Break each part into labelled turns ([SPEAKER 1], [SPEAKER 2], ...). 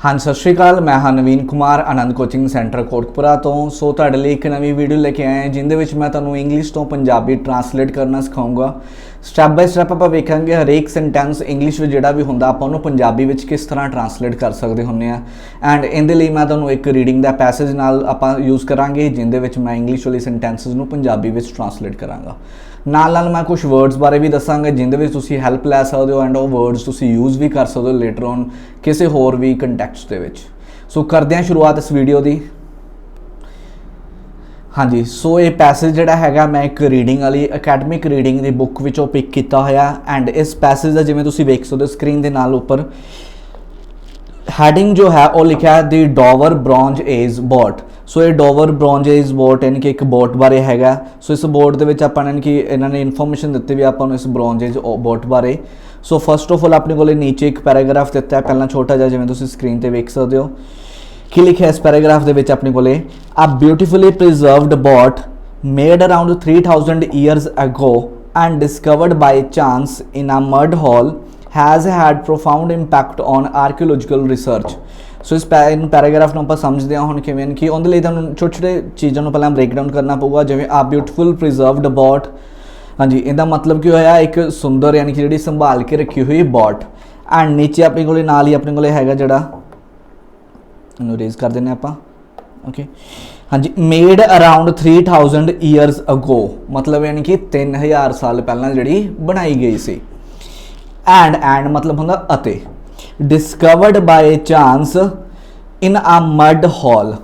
[SPEAKER 1] ਹਾਂ, ਸਤਿ ਸ਼੍ਰੀ ਅਕਾਲ, ਮੈਂ ਹਾਂ ਨਵੀਨ ਕੁਮਾਰ, ਆਨੰਦ ਕੋਚਿੰਗ ਸੈਂਟਰ ਕੋਟਕਪੁਰਾ ਤੋਂ। ਸੋ ਤੁਹਾਡੇ ਲਈ ਇੱਕ ਨਵੀਂ ਵੀਡੀਓ ਲੈ ਕੇ ਆਏ ਹਾਂ, ਜਿੰਦੇ ਵਿੱਚ ਮੈਂ ਤੁਹਾਨੂੰ ਇੰਗਲਿਸ਼ ਤੋਂ ਪੰਜਾਬੀ ਟਰਾਂਸਲੇਟ ਕਰਨਾ ਸਿਖਾਉਂਗਾ ਸਟੈਪ ਬਾਈ ਸਟੈਪ ਆਪਾਂ ਵੇਖਾਂਗੇ ਹਰੇਕ ਸੈਂਟੈਂਸ ਇੰਗਲਿਸ਼ ਵਿੱਚ ਜਿਹੜਾ ਵੀ ਹੁੰਦਾ, ਆਪਾਂ ਉਹਨੂੰ ਪੰਜਾਬੀ ਵਿੱਚ ਕਿਸ ਤਰ੍ਹਾਂ ਟਰਾਂਸਲੇਟ ਕਰ ਸਕਦੇ ਹੁੰਨੇ ਆ ਐਂਡ ਇਹਦੇ ਲਈ ਮੈਂ ਤੁਹਾਨੂੰ ਇੱਕ ਰੀਡਿੰਗ ਦਾ ਪੈਸੇਜ ਨਾਲ ਆਪਾਂ ਯੂਜ਼ ਕਰਾਂਗੇ, ਜਿੰਦੇ ਵਿੱਚ ਮੈਂ ਇੰਗਲਿਸ਼ ਵਾਲੀ ਸੈਂਟੈਂਸਸ ਨੂੰ ਪੰਜਾਬੀ ਵਿੱਚ ਟਰਾਂਸਲੇਟ ਕਰਾਂਗਾ। ਨਾਲ ਨਾਲ ਮੈਂ ਕੁਝ ਵਰਡਸ ਬਾਰੇ ਵੀ ਦੱਸਾਂਗਾ, ਜਿੰਦੇ ਵਿੱਚ ਤੁਸੀਂ ਹੈਲਪ ਲੈ ਸਕਦੇ ਹੋ ਐਂਡ ਉਹ ਵਰਡਸ ਤੁਸੀਂ ਯੂਜ਼ ਵੀ ਕਰ ਸਕਦੇ ਹੋ ਲੇਟਰ ਔਨ ਕਿਸੇ ਹੋਰ ਵੀ ਕੰਟੈਕਸਟ ਦੇ ਵਿੱਚ। ਸੋ ਕਰਦੇ ਹਾਂ ਸ਼ੁਰੂਆਤ ਇਸ ਵੀਡੀਓ ਦੀ। ਹਾਂਜੀ ਸੋ ਇਹ ਪੈਸੇਜ ਜਿਹੜਾ ਹੈਗਾ, ਮੈਂ ਇੱਕ ਰੀਡਿੰਗ ਵਾਲੀ ਅਕੈਡਮਿਕ ਰੀਡਿੰਗ ਦੀ ਬੁੱਕ ਵਿੱਚੋਂ ਪਿਕ ਕੀਤਾ ਹੋਇਆ ਐਂਡ ਇਸ ਪੈਸੇਜ ਦਾ ਜਿਵੇਂ ਤੁਸੀਂ ਵੇਖ ਸਕਦੇ ਹੋ ਸਕਰੀਨ ਦੇ ਨਾਲ ਉੱਪਰ ਹੈਡਿੰਗ ਜੋ ਹੈ ਉਹ ਲਿਖਿਆ ਹੈ the Dover bronze age boat so ਇਹ ਡੋਵਰ ਬ੍ਰੌਂਜ ਏਜ ਬੋਟ ਯਾਨੀ ਕਿ ਇੱਕ ਬੋਟ ਬਾਰੇ ਹੈਗਾ। ਸੋ ਇਸ ਬੋਟ ਦੇ ਵਿੱਚ ਆਪਾਂ ਨੇ ਕਿ ਇਹਨਾਂ ਨੇ ਇਨਫੋਰਮੇਸ਼ਨ ਦਿੱਤੀ ਵੀ ਆਪਾਂ ਨੂੰ ਇਸ ਬ੍ਰੌਂਜ ਏਜ ਬੋਟ ਬਾਰੇ। ਸੋ ਫਸਟ ਆਫ ਆਲ ਆਪਣੇ ਕੋਲੇ ਨੀਚੇ ਇੱਕ ਪੈਰਾਗ੍ਰਾਫ ਦਿੱਤਾ ਹੈ, ਪਹਿਲਾਂ ਛੋਟਾ ਜਿਹਾ ਜਿਵੇਂ ਤੁਸੀਂ ਸਕਰੀਨ ਤੇ ਵੇਖ ਸਕਦੇ ਹੋ। ਕੀ ਲਿਖਿਆ ਇਸ ਪੈਰਾਗ੍ਰਾਫ ਦੇ ਵਿੱਚ ਆਪਣੇ ਕੋਲੇ? A beautifully preserved boat made around 3000 years ago and discovered by chance in a mud hole has had profound impact on archaeological research. So ਇਸ ਪੈ ਪੈਰਾਗ੍ਰਾਫ ਨੂੰ ਆਪਾਂ ਸਮਝਦੇ ਹਾਂ ਹੁਣ ਕਿਵੇਂ, ਕਿ ਉਹਦੇ ਲਈ ਤੁਹਾਨੂੰ ਛੋਟੇ ਛੋਟੇ ਚੀਜ਼ਾਂ ਨੂੰ ਪਹਿਲਾਂ ਬ੍ਰੇਕ ਡਾਊਨ ਕਰਨਾ ਪਊਗਾ, ਜਿਵੇਂ ਆ ਬਿਊਟੀਫੁਲ ਪ੍ਰੀਜ਼ਰਵਡ ਬੋਟ ਹਾਂਜੀ, ਇਹਦਾ ਮਤਲਬ ਕੀ ਹੋਇਆ, ਇੱਕ ਸੁੰਦਰ ਯਾਨੀ ਕਿ ਜਿਹੜੀ ਸੰਭਾਲ ਕੇ ਰੱਖੀ ਹੋਈ ਬੋਟ ਐਂਡ ਨੀਚੇ ਆਪਣੇ ਕੋਲੇ, ਨਾਲ ਹੀ ਆਪਣੇ ਕੋਲੇ ਹੈਗਾ ਜਿਹੜਾ, ਇਹਨੂੰ ਰੇਜ਼ ਕਰ ਦਿੰਨੇ ਆਪਾਂ। ਓਕੇ ਹਾਂਜੀ ਮੇਡ ਅਰਾਊਂਡ 3000 ਇਅਰਸ ਅਗੋ ਮਤਲਬ ਯਾਨੀ ਕਿ 3000 ਸਾਲ ਪਹਿਲਾਂ ਜਿਹੜੀ ਬਣਾਈ ਗਈ ਸੀ। ਐਂਡ ਐਂਡ ਮਤਲਬ ਹੁੰਦਾ ਅਤੇ। Discovered by chance in a mud hole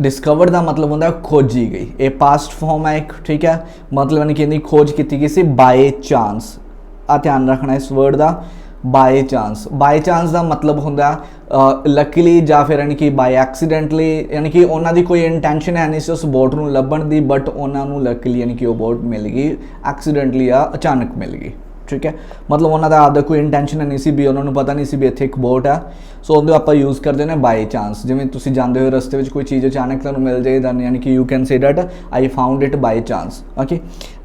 [SPEAKER 1] discovered ਦਾ ਮਤਲਬ ਹੁੰਦਾ ਖੋਜੀ ਗਈ। ਇਹ ਪਾਸਟ ਫਾਰਮ ਹੈ ਇੱਕ, ਠੀਕ ਹੈ? ਮਤਲਬ ਯਾਨੀ ਕਿ ਇਹਦੀ ਖੋਜ ਕੀਤੀ ਗਈ ਸੀ ਬਾਈ ਚਾਂਸ ਆ ਧਿਆਨ ਰੱਖਣਾ ਇਸ ਵਰਡ ਦਾ ਬਾਈ ਚਾਂਸ ਬਾਈ ਚਾਂਸ ਦਾ ਮਤਲਬ ਹੁੰਦਾ ਲੱਕੀਲੀ ਜਾਂ ਫਿਰ ਯਾਨੀ ਕਿ ਬਾਈ ਐਕਸੀਡੈਂਟਲੀ ਯਾਨੀ ਕਿ ਉਹਨਾਂ ਦੀ ਕੋਈ ਇੰਟੈਂਸ਼ਨ ਹੈ ਨਹੀਂ ਸੀ ਉਸ ਬੋਟ ਨੂੰ ਲੱਭਣ ਦੀ ਬਟ ਉਹਨਾਂ ਨੂੰ ਲੱਕੀਲੀ ਯਾਨੀ ਕਿ ਉਹ ਬੋਟ ਮਿਲ ਗਈ ਐਕਸੀਡੈਂਟਲੀ ਆ ਅਚਾਨਕ ਮਿਲ ਗਈ। ਠੀਕ ਹੈ? ਮਤਲਬ ਉਹਨਾਂ ਦਾ ਆਪਦਾ ਕੋਈ ਇੰਟੈਂਸ਼ਨ ਨਹੀਂ ਸੀ ਵੀ ਉਹਨਾਂ ਨੂੰ ਪਤਾ ਨਹੀਂ ਸੀ ਵੀ ਇੱਥੇ ਇੱਕ ਬੋਟ ਆ। ਸੋ ਉਹਦੇ ਆਪਾਂ ਯੂਜ਼ ਕਰਦੇ ਨੇ ਬਾਈ ਚਾਂਸ ਜਿਵੇਂ ਤੁਸੀਂ ਜਾਂਦੇ ਹੋ ਰਸਤੇ ਵਿੱਚ ਕੋਈ ਚੀਜ਼ ਅਚਾਨਕ ਤੁਹਾਨੂੰ ਮਿਲ ਜਾਏ ਤਾਂ ਯਾਨੀ ਕਿ you can say that I found it by chance okay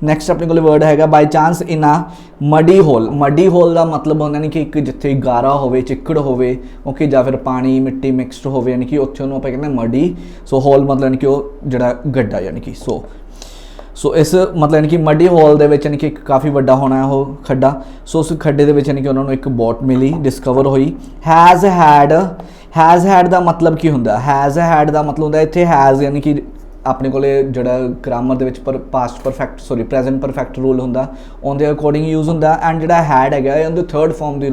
[SPEAKER 1] next ਆਪਣੇ ਕੋਲ ਵਰਡ ਹੈਗਾ ਬਾਈ ਚਾਂਸ ਇਨ ਆ ਮਡੀ ਹੋਲ ਮਡੀ ਹੋਲ ਦਾ ਮਤਲਬ ਹੁੰਦਾ ਨਹੀਂ ਕਿ ਇੱਕ ਜਿੱਥੇ ਗਾਰਾ ਹੋਵੇ, ਚਿੱਕੜ ਹੋਵੇ ਓਕੇ ਜਾਂ ਫਿਰ ਪਾਣੀ, ਮਿੱਟੀ ਮਿਕਸਡ ਹੋਵੇ, ਯਾਨੀ ਕਿ ਉੱਥੇ ਉਹਨੂੰ ਆਪਾਂ ਕਹਿੰਦੇ ਮਡੀ ਸੋ ਹੋਲ ਮਤਲਬ ਯਾਨੀ ਕਿ ਉਹ ਜਿਹੜਾ ਗੱਡਾ ਯਾਨੀ ਕਿ ਸੋ ਸੋ ਇਸ ਮਤਲਬ ਯਾਨੀ ਕਿ ਮੱਡੀ ਹੋਲ ਦੇ ਵਿੱਚ ਯਾਨੀ ਕਿ ਇੱਕ ਕਾਫੀ ਵੱਡਾ ਹੋਣਾ ਹੈ ਉਹ ਖੱਡਾ। ਸੋ ਉਸ ਖੱਡੇ ਦੇ ਵਿੱਚ ਯਾਨੀ ਕਿ ਉਹਨਾਂ ਨੂੰ ਇੱਕ ਬੋਟ ਮਿਲੀ ਡਿਸਕਵਰ ਹੋਈ। ਹੈਜ਼ ਹੈਡ ਹੈਜ਼ ਹੈਡ ਦਾ ਮਤਲਬ ਕੀ ਹੁੰਦਾ? ਹੈਜ਼ ਹੈਡ ਦਾ ਮਤਲਬ ਹੁੰਦਾ ਇੱਥੇ ਹੈਜ਼ ਯਾਨੀ ਕਿ ਆਪਣੇ ਕੋਲੇ ਜਿਹੜਾ ਗ੍ਰਾਮਰ ਦੇ ਵਿੱਚ ਪਰ past perfect sorry present perfect rule ਹੁੰਦਾ, ਉਹਦੇ ਅਕੋਰਡਿੰਗ ਯੂਜ਼ ਹੁੰਦਾ ਐਂਡ ਜਿਹੜਾ ਹੈਡ ਹੈਗਾ, ਇਹ ਉਹਦੇ ਥਰਡ ਫਾਰਮ ਦੀ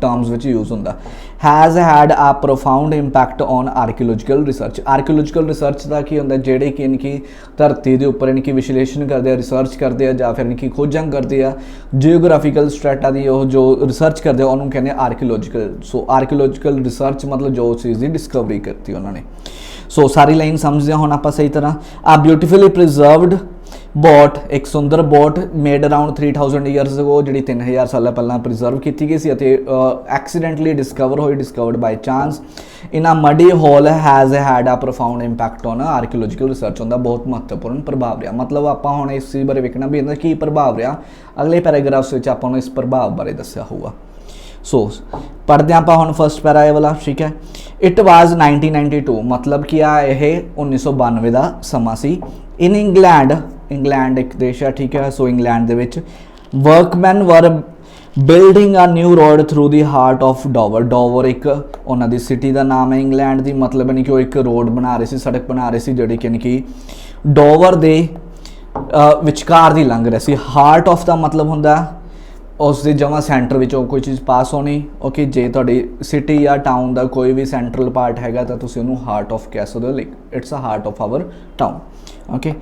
[SPEAKER 1] ਟਰਮਸ ਵਿੱਚ ਯੂਜ਼ ਹੁੰਦਾ। Has had a profound impact on archaeological research archaeological research ਦਾ ਕੀ ਹੁੰਦਾ, ਜਿਹੜੇ ਕਿ ਇਨਕੀ ਧਰਤੀ ਦੇ ਉੱਪਰ ਇਨਕੀ ਵਿਸ਼ਲੇਸ਼ਣ ਕਰਦੇ ਆ ਰਿਸਰਚ ਕਰਦੇ ਆ, ਜਾਂ ਫਿਰ ਇਨਕੀ ਖੋਜਾਂ ਕਰਦੇ ਆ ਜੀਓਗ੍ਰਾਫੀਕਲ ਸਟ੍ਰੈਟਾ ਦੀ ਉਹ ਜੋ ਰਿਸਰਚ ਕਰਦੇ ਆ, ਉਹਨੂੰ ਕਹਿੰਦੇ ਆ ਆਰਕੀਓਲੋਜੀਕਲ ਸੋ ਆਰਕੀਓਲੋਜੀਕਲ ਰਿਸਰਚ ਮਤਲਬ ਜੋ ਚੀਜ਼ ਦੀ ਡਿਸਕਵਰੀ ਕਰਤੀ ਉਹਨਾਂ ਨੇ। ਸੋ ਸਾਰੀ ਲਾਈਨ ਸਮਝਦੇ ਹਾਂ ਹੁਣ ਆਪਾਂ ਸਹੀ ਤਰ੍ਹਾਂ। ਆ ਬਿਊਟੀਫੁਲੀ ਪ੍ਰੀਜ਼ਰਵਡ ਬੋਟ ਇੱਕ ਸੁੰਦਰ boat made around 3000 years ago ਜਿਹੜੀ 3000 ਸਾਲਾਂ ਪਹਿਲਾਂ ਪ੍ਰੀਜ਼ਰਵ ਕੀਤੀ ਗਈ ਸੀ ਅਤੇ ਐਕਸੀਡੈਂਟਲੀ ਡਿਸਕਵਰ ਹੋਈ discovered by chance in a muddy hole has had a profound impact on archaeological research ਹੁੰਦਾ, ਬਹੁਤ ਮਹੱਤਵਪੂਰਨ ਪ੍ਰਭਾਵ ਰਿਹਾ। ਮਤਲਬ ਆਪਾਂ ਹੁਣ ਇਸ ਚੀਜ਼ ਬਾਰੇ ਵੇਖਣਾ ਵੀ ਇਹਦਾ ਕੀ ਪ੍ਰਭਾਵ ਰਿਹਾ। ਅਗਲੇ ਪੈਰਾਗ੍ਰਾਫਸ ਵਿੱਚ ਆਪਾਂ ਨੂੰ ਇਸ ਪ੍ਰਭਾਵ ਬਾਰੇ ਦੱਸਿਆ ਹੋਊਗਾ। ਸੋ ਪੜਦੇ ਆਪਾਂ ਹੁਣ ਫਰਸਟ ਪੈਰਾ ਇਹ ਵਾਲਾ, ਠੀਕ ਹੈ? ਇਟ ਵਾਸ 1992 ਮਤਲਬ ਕਿ ਆ ਇਹ 1992 ਦਾ ਸਮਾਂ ਸੀ। ਇਨ ਇੰਗਲੈਂਡ ਇੰਗਲੈਂਡ ਇੱਕ ਦੇਸ਼ ਹੈ ਠੀਕ ਹੈ? ਸੋ ਇੰਗਲੈਂਡ ਦੇ ਵਿੱਚ workmen were building a new road through the heart of Dover Dover ਇੱਕ ਉਹਨਾਂ ਦੀ ਸਿਟੀ ਦਾ ਨਾਮ ਹੈ ਇੰਗਲੈਂਡ ਦੀ, ਮਤਲਬ ਨਹੀਂ ਕਿ ਉਹ ਇੱਕ ਰੋਡ ਬਣਾ ਰਹੇ ਸੀ, ਸੜਕ ਬਣਾ ਰਹੇ ਸੀ, ਜਿਹੜੀ ਕਿ ਕਿ ਡੋਵਰ ਦੇ ਵਿਚਕਾਰ ਦੀ ਲੰਘ ਰਹੀ ਸੀ। ਹਾਰਟ ਆਫ ਦਾ ਮਤਲਬ ਹੁੰਦਾ ਉਸ ਦੇ ਜਮਾ ਸੈਂਟਰ ਵਿੱਚੋਂ ਕੋਈ ਚੀਜ਼ ਪਾਸ ਹੋਣੀ ਓਕੇ ਜੇ ਤੁਹਾਡੀ ਸਿਟੀ ਜਾਂ ਟਾਊਨ ਦਾ ਕੋਈ ਵੀ ਸੈਂਟਰਲ ਪਾਰਟ ਹੈਗਾ ਤਾਂ ਤੁਸੀਂ ਉਹਨੂੰ ਹਾਰਟ ਆਫ ਕਹਿ ਸਕਦੇ ਹੋ like it's a heart of our town okay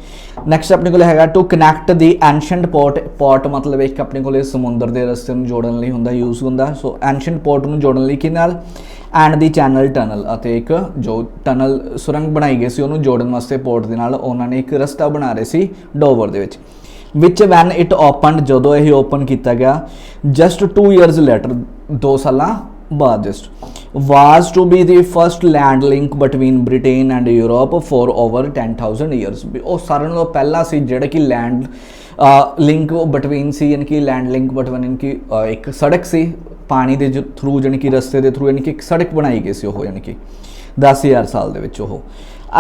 [SPEAKER 1] next ਆਪਣੇ ਕੋਲ ਹੈਗਾ to connect the ancient port port ਮਤਲਬ ਇੱਕ ਆਪਣੇ ਕੋਲ ਸਮੁੰਦਰ ਦੇ ਰਸਤੇ ਨੂੰ ਜੋੜਨ ਲਈ ਹੁੰਦਾ ਯੂਜ਼ ਹੁੰਦਾ ਸੋ ਐਂਸ਼ੀਅੰਟ ਪੋਰਟ ਨੂੰ ਜੋੜਨ ਲਈ ਕਿ ਨਾਲ? ਐਂਡ ਦੀ ਚੈਨਲ ਟਨਲ ਅਤੇ ਇੱਕ ਜੋ ਟਨਲ ਸੁਰੰਗ ਬਣਾਈ ਗਈ ਸੀ, ਉਹਨੂੰ ਜੋੜਨ ਵਾਸਤੇ ਪੋਰਟ ਦੇ ਨਾਲ ਉਹਨਾਂ ਨੇ ਇੱਕ ਰਸਤਾ ਬਣਾ ਰਹੇ ਸੀ ਡੋਵਰ ਦੇ ਵਿੱਚ। ਵਿਚ ਵੈਨ ਇਟ ਓਪਨਡ ਜਦੋਂ ਇਹ ਓਪਨ ਕੀਤਾ ਗਿਆ ਜਸਟ 2 ਇਅਰਸ ਲੈਟਰ 2 ਸਾਲਾਂ ਬਾਅਦ just was to be the first land link between Britain and Europe for over 10000 years ਉਹ ਸਾਰਿਆਂ ਨਾਲੋਂ ਪਹਿਲਾ ਸੀ ਜਿਹੜਾ ਕਿ ਲੈਂਡ ਲਿੰਕ ਬਿਟਵੀਨ ਸੀ, ਯਾਨੀ ਕਿ ਲੈਂਡ ਲਿੰਕ ਬਿਟਵੀਨ ਕਿ ਇੱਕ ਸੜਕ ਸੀ, ਪਾਣੀ ਦੇ ਥਰੂ ਜਾਣੀ ਕਿ ਰਸਤੇ ਦੇ ਥਰੂ ਯਾਨੀ ਕਿ ਇੱਕ ਸੜਕ ਬਣਾਈ ਗਈ ਸੀ ਉਹ ਯਾਨੀ ਕਿ 10000 ਸਾਲ ਦੇ ਵਿੱਚ ਉਹ।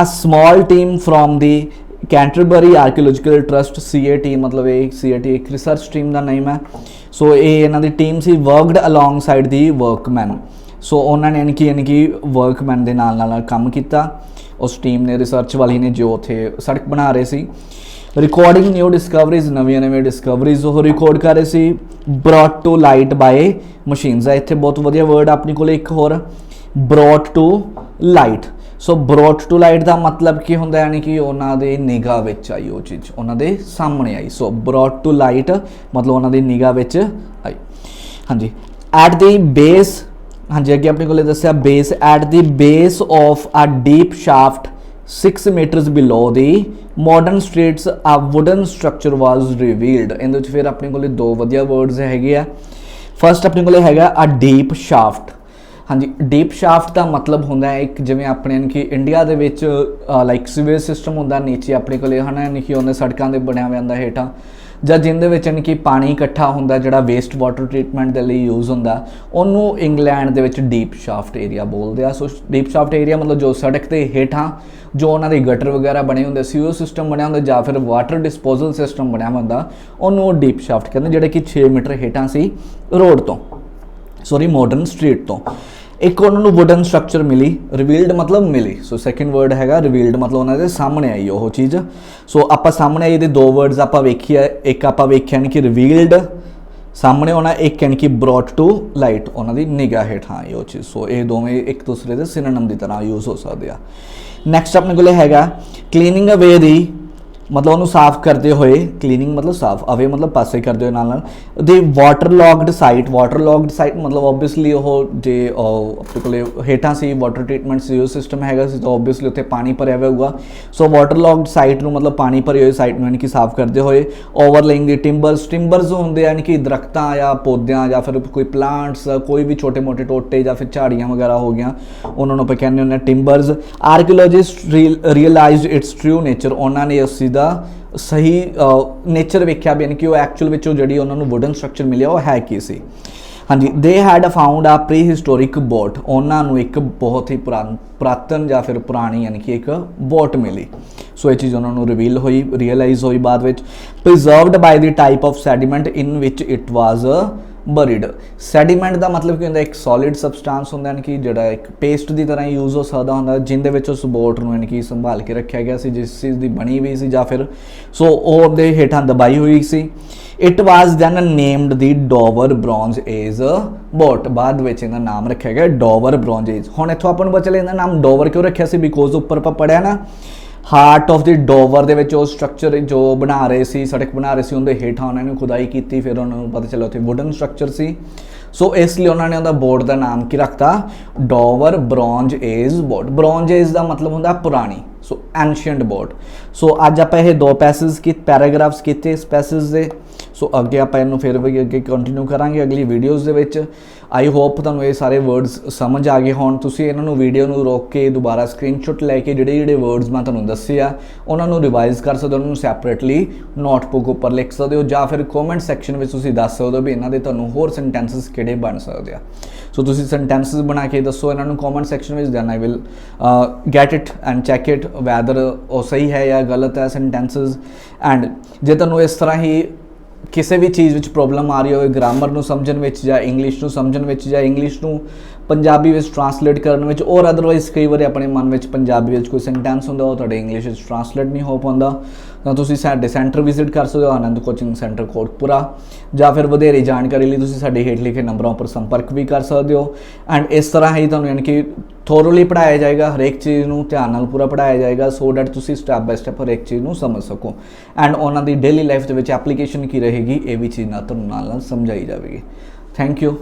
[SPEAKER 1] A small team from the Canterbury archaeological trust CAT ਮਤਲਬ ਇਹ CAT ਇੱਕ ਰਿਸਰਚ ਟੀਮ ਦਾ ਨਾਮ ਹੈ। ਸੋ ਇਹ ਇਹਨਾਂ ਦੀ team C worked alongside the workmen so ਉਹਨਾਂ ਨੇ ਯਾਨੀ ਕਿ ਯਾਨੀ ਕਿ ਵਰਕਮੈਨ ਦੇ ਨਾਲ ਨਾਲ ਕੰਮ ਕੀਤਾ। ਉਸ ਟੀਮ ਨੇ ਰਿਸਰਚ ਵਾਲੀ ਨੇ ਜੋ ਉੱਥੇ ਸੜਕ ਬਣਾ ਰਹੇ ਸੀ। ਰਿਕਾਰਡਿੰਗ ਨਿਊ ਡਿਸਕਵਰੀਜ਼ ਨਵੀਆਂ ਨਵੀਆਂ ਡਿਸਕਵਰੀਜ਼ ਉਹ ਰਿਕਾਰਡ ਕਰ ਰਹੇ ਸੀ। Brought to light by machines ਆ ਇੱਥੇ ਬਹੁਤ ਵਧੀਆ ਵਰਡ ਆਪਣੇ ਕੋਲੇ ਇੱਕ ਹੋਰ। Brought to light so brought to light ਦਾ ਮਤਲਬ ਕੀ ਹੁੰਦਾ ਯਾਨੀ ਕਿ ਉਹਨਾਂ ਦੇ ਨਿਗਾਹ ਵਿੱਚ ਆਈ ਉਹ ਚੀਜ਼, ਉਹਨਾਂ ਦੇ ਸਾਹਮਣੇ ਆਈ। ਸੋ ਬ੍ਰੌਟ ਟੂ ਲਾਈਟ ਮਤਲਬ ਉਹਨਾਂ ਦੀ ਨਿਗਾਹ ਵਿੱਚ ਆਈ। ਹਾਂਜੀ। ਐਟ ਦੀ ਬੇਸ ਹਾਂਜੀ, ਅੱਗੇ ਆਪਣੇ ਕੋਲੇ ਦੱਸਿਆ base at the base of a deep shaft 6 metres below the modern streets a wooden structure was revealed ਇਹਦੇ ਵਿੱਚ ਫਿਰ ਆਪਣੇ ਕੋਲੇ ਦੋ ਵਧੀਆ ਵਰਡਸ ਹੈਗੇ ਆ। ਫਰਸਟ ਆਪਣੇ ਕੋਲੇ ਹੈਗਾ ਅ ਡੀਪ ਸ਼ਾਫਟ ਹਾਂਜੀ ਡੀਪ ਸ਼ਾਫਟ ਦਾ ਮਤਲਬ ਹੁੰਦਾ ਹੈ ਇੱਕ ਜਿਵੇਂ ਆਪਣੇ ਯਾਨੀ ਕਿ ਇੰਡੀਆ ਦੇ ਵਿੱਚ ਲਾਈਕ ਸੀਵੇਜ ਸਿਸਟਮ ਹੁੰਦਾ, ਨੀਚੇ ਆਪਣੇ ਕੋਲੇ ਹਨਾ, ਯਾਨੀ ਕਿ ਉਹਨੇ ਸੜਕਾਂ ਦੇ ਬਣਿਆ ਹੋਇਆ ਹੁੰਦਾ ਹੇਠਾਂ, ਜਾਂ ਜਿੰਦੇ ਵਿੱਚ ਯਾਨੀ ਕਿ ਪਾਣੀ ਇਕੱਠਾ ਹੁੰਦਾ, ਜਿਹੜਾ ਵੇਸਟ ਵਾਟਰ ਟ੍ਰੀਟਮੈਂਟ ਦੇ ਲਈ ਯੂਜ਼ ਹੁੰਦਾ, ਉਹਨੂੰ ਇੰਗਲੈਂਡ ਦੇ ਵਿੱਚ ਡੀਪ ਸ਼ਾਫਟ ਏਰੀਆ ਬੋਲਦੇ ਆ। ਸੋ ਡੀਪ ਸ਼ਾਫਟ ਏਰੀਆ ਮਤਲਬ ਜੋ ਸੜਕ ਦੇ ਹੇਠਾਂ, ਜੋ ਉਹਨਾਂ ਦੇ ਗਟਰ ਵਗੈਰਾ ਬਣੇ ਹੁੰਦੇ ਸੀਓ ਸਿਸਟਮ ਬਣਿਆ ਹੁੰਦਾ, ਜਾਂ ਫਿਰ ਵਾਟਰ ਡਿਸਪੋਜ਼ਲ ਸਿਸਟਮ ਬਣਿਆ ਹੁੰਦਾ, ਉਹਨੂੰ ਉਹ ਡੀਪ ਸ਼ਾਫਟ ਕਹਿੰਦੇ, ਜਿਹੜੇ ਕਿ 6 ਮੀਟਰ ਹੇਠਾਂ ਸੀ, ਰੋਡ ਤੋਂ ਸੌਰੀ ਮਾਡਰਨ ਸਟਰੀਟ ਤੋਂ। ਇੱਕ ਉਹਨਾਂ ਨੂੰ ਵੁਡਨ ਸਟਰਕਚਰ ਮਿਲੀ ਰਿਵੀਲਡ ਮਤਲਬ ਮਿਲੀ। ਸੋ ਸੈਕਿੰਡ ਵਰਡ ਹੈਗਾ ਰਿਵੀਲਡ ਮਤਲਬ ਉਹਨਾਂ ਦੇ ਸਾਹਮਣੇ ਆਈ ਉਹ ਚੀਜ਼। ਸੋ ਆਪਾਂ ਸਾਹਮਣੇ ਆਈ ਇਹਦੇ ਦੋ ਵਰਡਸ ਆਪਾਂ ਵੇਖਿਆ ਇੱਕ ਆਪਾਂ ਵੇਖਿਆ ਨਹੀਂ ਕਿ ਰਿਵੀਲਡ ਸਾਹਮਣੇ ਆਉਣਾ ਇੱਕ ਯਾਨੀ ਕਿ ਬ੍ਰੌਟ ਟੂ ਲਾਈਟ ਉਹਨਾਂ ਦੀ ਨਿਗਾਹ ਹੇਠਾਂ ਆਈ ਉਹ ਚੀਜ਼। ਸੋ ਇਹ ਦੋਵੇਂ ਇੱਕ ਦੂਸਰੇ ਦੇ ਸਿਨੋਨਮ ਦੀ ਤਰ੍ਹਾਂ ਯੂਜ਼ ਹੋ ਸਕਦੇ ਆ। ਨੈਕਸਟ ਆਪਣੇ ਕੋਲੇ ਹੈਗਾ ਕਲੀਨਿੰਗ ਅਵੇ ਦੀ ਮਤਲਬ ਉਹਨੂੰ ਸਾਫ਼ ਕਰਦੇ ਹੋਏ ਕਲੀਨਿੰਗ ਮਤਲਬ ਸਾਫ਼, ਅਵੇ ਮਤਲਬ ਪਾਸੇ ਕਰਦੇ ਹੋਏ ਨਾਲ ਨਾਲ। ਦੇ waterlogged site waterlogged site ਮਤਲਬ ਆਬਵੀਅਸਲੀ ਉਹ ਜੇ ਆਪਣੇ ਕੋਲੇ ਹੇਠਾਂ ਸੀ ਵਾਟਰ ਟ੍ਰੀਟਮੈਂਟ ਸੀ ਸਿਸਟਮ ਹੈਗਾ ਸੀ, ਤਾਂ ਆਬਵੀਅਸਲੀ ਉੱਥੇ ਪਾਣੀ ਭਰਿਆ ਹੋਇਆ ਹੋਊਗਾ। ਸੋ ਵਾਟਰ ਲੌਗਡ ਸਾਈਟ ਨੂੰ ਮਤਲਬ ਪਾਣੀ ਭਰੀ ਹੋਈ ਸਾਈਟ ਨੂੰ ਯਾਨੀ ਕਿ ਸਾਫ਼ ਕਰਦੇ ਹੋਏ ਓਵਰਲੇਇੰਗ ਦੀ ਟਿੰਬਰਸ ਟਿੰਬਰਸ ਹੁੰਦੇ ਯਾਨੀ ਕਿ ਦਰਖਤਾਂ ਜਾਂ ਪੌਦਿਆਂ ਜਾਂ ਫਿਰ ਕੋਈ ਪਲਾਂਟਸ ਕੋਈ ਵੀ ਛੋਟੇ-ਮੋਟੇ ਟੋਟੇ ਜਾਂ ਫਿਰ ਝਾੜੀਆਂ ਵਗੈਰਾ ਹੋ ਗਈਆਂ, ਉਹਨਾਂ ਨੂੰ ਆਪਾਂ ਕਹਿੰਦੇ ਹੁੰਦੇ ਆ timbers archaeologist realised its true nature ਉਹਨਾਂ ਨੇ ਇਸ ਚੀਜ਼ ਦਾ ਸਹੀ ਨੇਚਰ ਵੇਖਿਆ ਵੀ, ਯਾਨੀ ਕਿ ਉਹ ਐਕਚੁਅਲ ਵਿੱਚ ਉਹ ਜਿਹੜੀ ਉਹਨਾਂ ਨੂੰ ਵੁਡਨ ਸਟਰਕਚਰ ਮਿਲਿਆ, ਉਹ ਹੈ ਕੀ ਸੀ? ਹਾਂਜੀ they had found a prehistoric boat ਉਹਨਾਂ ਨੂੰ ਇੱਕ ਬਹੁਤ ਹੀ ਪੁਰਾਣ ਪ੍ਰਾਤਨ ਜਾਂ ਫਿਰ ਪੁਰਾਣੀ, ਯਾਨੀ ਕਿ ਇੱਕ ਬੋਟ ਮਿਲੀ। ਸੋ ਇਹ ਚੀਜ਼ ਉਹਨਾਂ ਨੂੰ ਰਿਵੀਲ ਹੋਈ ਰੀਅਲਾਈਜ਼ ਹੋਈ ਬਾਅਦ ਵਿੱਚ। Preserved by the type of sediment in which it was buried sediment ਦਾ ਮਤਲਬ ਕੀ ਹੁੰਦਾ, ਇੱਕ ਸੋਲਿਡ ਸਬਸਟੈਂਸ ਹੁੰਦਾ, ਯਾਨੀ ਕਿ ਜਿਹੜਾ ਇੱਕ ਪੇਸਟ ਦੀ ਤਰ੍ਹਾਂ ਯੂਜ਼ ਹੋ ਸਕਦਾ ਹੁੰਦਾ, ਜਿੰਦੇ ਵਿੱਚ ਉਸ ਬੋਟ ਨੂੰ ਯਾਨੀ ਕਿ ਸੰਭਾਲ ਕੇ ਰੱਖਿਆ ਗਿਆ ਸੀ, ਜਿਸ ਚੀਜ਼ ਦੀ ਬਣੀ ਹੋਈ ਸੀ ਜਾਂ ਫਿਰ ਸੋ ਉਹ ਉਹਦੇ ਹੇਠਾਂ ਦਬਾਈ ਹੋਈ ਸੀ। It was then named the Dover Bronze Age boat ਬਾਅਦ ਵਿੱਚ ਇਹਦਾ ਨਾਮ ਰੱਖਿਆ ਗਿਆ ਡੋਵਰ ਬ੍ਰੌਂਜ਼ ਏਜ ਹੁਣ ਇੱਥੋਂ ਆਪਾਂ ਨੂੰ ਪਤਾ ਚੱਲਿਆ ਇਹਦਾ ਨਾਮ ਡੋਵਰ ਕਿਉਂ ਰੱਖਿਆ ਸੀ? ਬਿਕੋਜ਼ ਉੱਪਰ ਆਪਾਂ ਪੜਿਆ ਨਾ ਹਾਰਟ ਆਫ ਦੀ ਡੋਵਰ ਦੇ ਵਿੱਚ ਉਹ ਸਟਰਕਚਰ ਜੋ ਬਣਾ ਰਹੇ ਸੀ, ਸੜਕ ਬਣਾ ਰਹੇ ਸੀ, ਉਹਦੇ ਹੇਠਾਂ ਉਹਨਾਂ ਨੇ ਖੁਦਾਈ ਕੀਤੀ, ਫਿਰ ਉਹਨਾਂ ਨੂੰ ਪਤਾ ਚੱਲਿਆ ਉੱਥੇ ਵੁਡਨ ਸਟਰਕਚਰ ਸੀ। ਸੋ ਇਸ ਲਈ ਉਹਨਾਂ ਨੇ ਉਹਦਾ ਬੋਰਡ ਦਾ ਨਾਮ ਕੀ ਰੱਖਤਾ? Dover Bronze Age board Bronze Age ਦਾ ਮਤਲਬ ਹੁੰਦਾ ਪੁਰਾਣੀ ਸੋ ਐਂਸ਼ੀਅੰਟ ਬੋਰਡ ਸੋ ਅੱਜ ਆਪਾਂ ਇਹ ਦੋ ਪੈਸੇਜ ਕੀ ਪੈਰਾਗ੍ਰਾਫਸ ਕੀਤੇ ਇਸ ਪੈਸੇਜ ਦੇ। ਸੋ ਅੱਗੇ ਆਪਾਂ ਇਹਨੂੰ ਫਿਰ ਵੀ ਅੱਗੇ ਕੰਟੀਨਿਊ ਕਰਾਂਗੇ ਅਗਲੀ ਵੀਡੀਓਜ਼ ਦੇ ਵਿੱਚ। ਆਈ ਹੋਪ ਤੁਹਾਨੂੰ ਇਹ ਸਾਰੇ ਵਰਡਸ ਸਮਝ ਆ ਗਏ ਹੋਣ। ਤੁਸੀਂ ਇਹਨਾਂ ਨੂੰ ਵੀਡੀਓ ਨੂੰ ਰੋਕ ਕੇ ਦੁਬਾਰਾ ਸਕਰੀਨਸ਼ਾਟ ਲੈ ਕੇ ਜਿਹੜੇ ਜਿਹੜੇ ਵਰਡਸ ਮੈਂ ਤੁਹਾਨੂੰ ਦੱਸੇ ਆ, ਉਹਨਾਂ ਨੂੰ ਰਿਵਾਈਜ਼ ਕਰ ਸਕਦੇ ਹੋ, ਉਹਨਾਂ ਨੂੰ ਸੈਪਰੇਟਲੀ ਨੋਟਬੁੱਕ ਉੱਪਰ ਲਿਖ ਸਕਦੇ ਹੋ, ਜਾਂ ਫਿਰ ਕਮੈਂਟ ਸੈਕਸ਼ਨ ਵਿੱਚ ਤੁਸੀਂ ਦੱਸ ਸਕਦੇ ਹੋ ਵੀ ਇਹਨਾਂ ਦੇ ਤੁਹਾਨੂੰ ਹੋਰ ਸੈਂਟੈਂਸਸ ਕਿਹੜੇ ਬਣ ਸਕਦੇ ਆ। ਸੋ ਤੁਸੀਂ ਸੈਂਟੈਂਸਸ ਬਣਾ ਕੇ ਦੱਸੋ, ਇਹਨਾਂ ਨੂੰ ਕਮੈਂਟ ਸੈਕਸ਼ਨ ਵਿੱਚ then I will get it and check it whether ਉਹ ਸਹੀ ਹੈ ਜਾਂ ਗਲਤ ਹੈ ਸੈਂਟੈਂਸਸ ਐਂਡ ਜੇ ਤੁਹਾਨੂੰ ਇਸ ਤਰ੍ਹਾਂ ਹੀ ਕਿਸੇ ਵੀ ਚੀਜ਼ ਵਿੱਚ ਪ੍ਰੋਬਲਮ ਆ ਰਹੀ ਹੋਵੇ ਗ੍ਰਾਮਰ ਨੂੰ ਸਮਝਣ ਵਿੱਚ ਜਾਂ ਇੰਗਲਿਸ਼ ਨੂੰ ਸਮਝਣ ਵਿੱਚ ਜਾਂ ਇੰਗਲਿਸ਼ ਨੂੰ ਪੰਜਾਬੀ ਵਿੱਚ ਟਰਾਂਸਲੇਟ ਕਰਨ ਵਿੱਚ ਔਰ ਅਦਰਵਾਈਜ਼ ਕਈ ਵਾਰੀ ਆਪਣੇ ਮਨ ਵਿੱਚ ਪੰਜਾਬੀ ਵਿੱਚ ਕੋਈ ਸੈਂਟੈਂਸ ਹੁੰਦਾ, ਉਹ ਤੁਹਾਡੇ ਇੰਗਲਿਸ਼ ਵਿੱਚ ਟਰਾਂਸਲੇਟ ਨਹੀਂ ਹੋ ਪਾਉਂਦਾ। ਤਾਂ ਤੁਸੀਂ ਸਾਡੇ ਸੈਂਟਰ ਵਿਜ਼ਿਟ ਕਰ ਸਕਦੇ ਹੋ, ਆਨੰਦ ਕੋਚਿੰਗ ਸੈਂਟਰ ਕੋਟਪੁਰਾ, ਜਾਂ ਫਿਰ ਵਧੇਰੇ ਜਾਣਕਾਰੀ ਲਈ ਤੁਸੀਂ ਸਾਡੇ ਹੇਠ ਲਿਖੇ ਨੰਬਰਾਂ ਉੱਪਰ ਸੰਪਰਕ ਵੀ ਕਰ ਸਕਦੇ ਹੋ। ਐਂਡ ਇਸ ਤਰ੍ਹਾਂ ਹੀ ਤੁਹਾਨੂੰ ਯਾਨੀ ਕਿ ਥੋਰਲੀ ਪੜਾਇਆ ਜਾਏਗਾ, ਹਰੇਕ ਚੀਜ਼ ਨੂੰ ਧਿਆਨ ਨਾਲ ਪੂਰਾ ਪੜਾਇਆ ਜਾਏਗਾ ਸੋ ਦੈਟ ਤੁਸੀਂ ਸਟੈਪ ਬਾਈ ਸਟੈਪ ਹਰੇਕ ਚੀਜ਼ ਨੂੰ ਸਮਝ ਸਕੋ। ਐਂਡ ਉਹਨਾਂ ਦੀ ਡੇਲੀ ਲਾਈਫ ਦੇ ਵਿੱਚ ਐਪਲੀਕੇਸ਼ਨ ਕੀ ਰਹੇਗੀ, ਇਹ ਵੀ ਚੀਜ਼ ਨਾਲ ਤੁਹਾਨੂੰ ਨਾਲ ਨਾਲ ਸਮਝਾਈ ਜਾਵੇਗੀ। Thank you